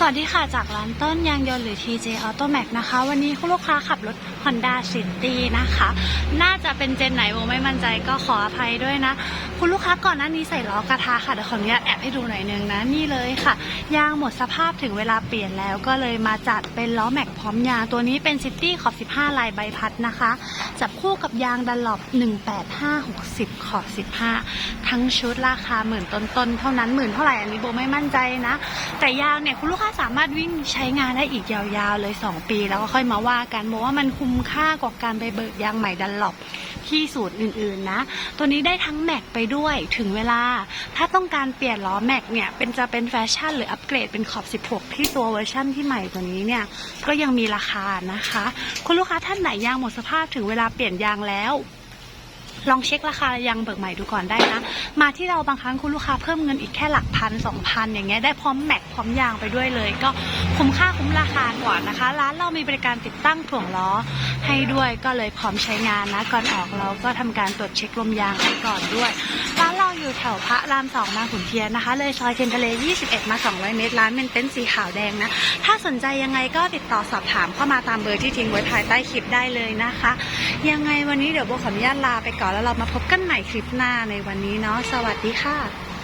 สวัสดีค่ะ จากร้านต้นยางยนต์หรือ TJ Auto Max นะคะ วันนี้คุณลูกค้าขับรถ Honda City นะคะ น่าจะเป็นเจนไหนโมไม่มั่นใจก็ขออภัยด้วยนะคุณลูกค้าก่อนหน้านี้ใส่ล้อกระทะค่ะเดี๋ยวขออนุญาตแอบให้ดูหน่อยนึงนะนี่เลยค่ะ ยางหมดสภาพถึงเวลาเปลี่ยนแล้วก็เลยมาจัดเป็นล้อแม็กพร้อมยางตัวนี้เป็น City ขอบ 15 ลายใบพัดนะคะ จับคู่กับยางดันหลบ18560 ขอบ 15 ทั้งชุดราคาหมื่นต้นๆเท่านั้นหมื่นเท่าไหร่อันนี้โบไม่มั่นใจนะ แต่ยางเนี่ยคุณลูกค้าสามารถวิ่งใช้งานได้อีกยาวๆเลย 2 ปี แล้วก็ค่อยมาว่ากันบอกว่ามันคุ้มค่ากว่าการไปเบิกยางใหม่ดันหลบ ที่สูตรอื่นๆนะ ตัวนี้ได้ทั้งแม็กไปด้วยถึงเวลา ถ้าต้องการเปลี่ยนล้อแม็กเนี่ยเป็นจะเป็นแฟชั่นหรืออัปเกรดเป็นขอบ 16 ที่ตัวเวอร์ชั่นที่ใหม่ตัวนี้เนี่ยก็ยังมีราคานะคะ คุณลูกค้าท่านไหนยางหมดสภาพถึงเวลาเปลี่ยนยางแล้ว ลองเช็คราคายางเบิกใหม่ดูก่อนได้นะ มาที่เราบางครั้งคุณลูกค้าเพิ่มเงินอีกแค่หลักพันสองพันอย่างเงี้ยได้พร้อมแม็กพร้อมยางไปด้วยเลย ก็คุ้มค่าคุ้มราคากว่านะคะ ร้านเรามีบริการติดตั้งถ่วงล้อให้ด้วยก็เลยพร้อมใช้งานนะก่อนออกเราก็ทำการตรวจเช็คลมยางให้ก่อนด้วย อยู่แถวพระรามสองมาขุนเทียนนะคะ เลยซอยเทียนทะเล 21 มา 200 เมตร ร้านเป็นเต็นท์สีขาวแดงนะ ถ้าสนใจยังไงก็ติดต่อสอบถามเข้ามาตามเบอร์ที่ทิ้งไว้ภายใต้คลิปได้เลยนะคะ ยังไงวันนี้เดี๋ยวโบขออนุญาตลาไปก่อนแล้วเรามาพบกันใหม่คลิปหน้าในวันนี้เนาะ สวัสดีค่ะ